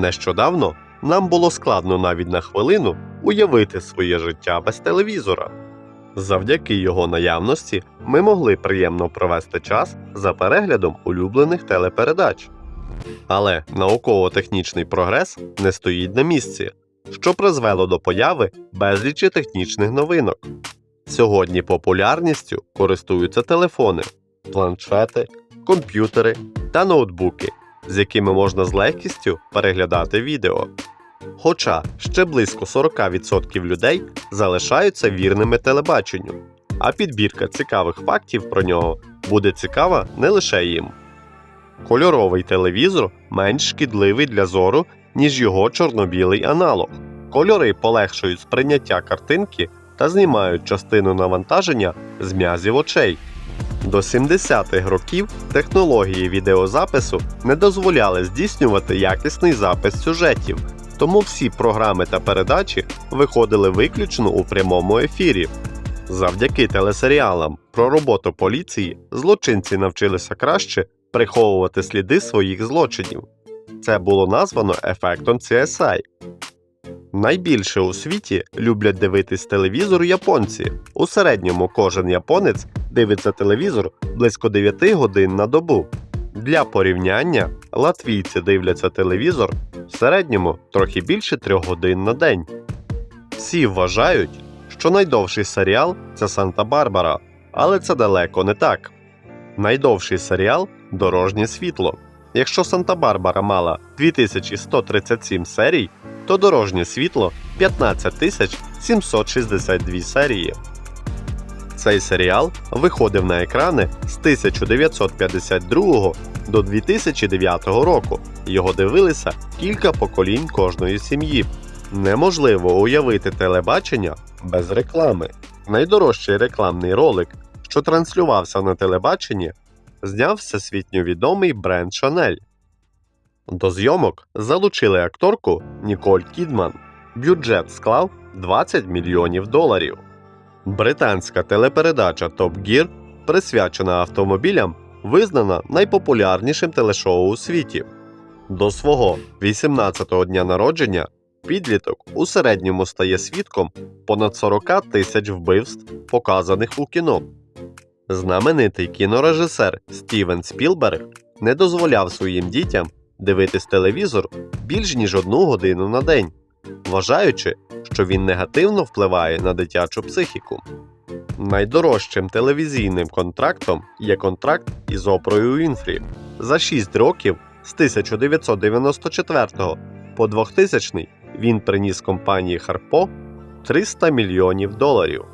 Нещодавно нам було складно навіть на хвилину уявити своє життя без телевізора. Завдяки його наявності ми могли приємно провести час за переглядом улюблених телепередач. Але науково-технічний прогрес не стоїть на місці, що призвело до появи безлічі технічних новинок. Сьогодні популярністю користуються телефони, планшети, комп'ютери та ноутбуки, з якими можна з легкістю переглядати відео. Хоча ще близько 40% людей залишаються вірними телебаченню, а підбірка цікавих фактів про нього буде цікава не лише їм. Кольоровий телевізор менш шкідливий для зору, ніж його чорно-білий аналог. Кольори полегшують сприйняття картинки та знімають частину навантаження з м'язів очей. До 70-х років технології відеозапису не дозволяли здійснювати якісний запис сюжетів, тому всі програми та передачі виходили виключно у прямому ефірі. Завдяки телесеріалам про роботу поліції злочинці навчилися краще приховувати сліди своїх злочинів. Це було названо ефектом CSI. Найбільше у світі люблять дивитись телевізор японці. У середньому кожен японець дивиться телевізор близько 9 годин на добу. Для порівняння латвійці дивляться телевізор в середньому трохи більше 3 годин на день. Всі вважають, що найдовший серіал це Санта-Барбара, але це далеко не так. Найдовший серіал Дорожнє світло. Якщо Санта-Барбара мала 2137 серій, то дорожнє світло 15762 серії. Цей серіал виходив на екрани з 1952 до 2009 року. Його дивилися кілька поколінь кожної сім'ї. Неможливо уявити телебачення без реклами. Найдорожчий рекламний ролик, що транслювався на телебаченні, зняв всесвітньо відомий бренд Chanel. До зйомок залучили акторку Ніколь Кідман. Бюджет склав 20 мільйонів доларів. Британська телепередача Top Gear, присвячена автомобілям, визнана найпопулярнішим телешоу у світі. До свого 18-го дня народження підліток у середньому стає свідком понад 40 тисяч вбивств, показаних у кіно. Знаменитий кінорежисер Стівен Спілберг не дозволяв своїм дітям дивитись телевізор більш ніж одну годину на день, вважаючи, що він негативно впливає на дитячу психіку. Найдорожчим телевізійним контрактом є контракт із Опрою Вінфрі. За 6 років з 1994 по 2000 він приніс компанії Харпо 300 мільйонів доларів.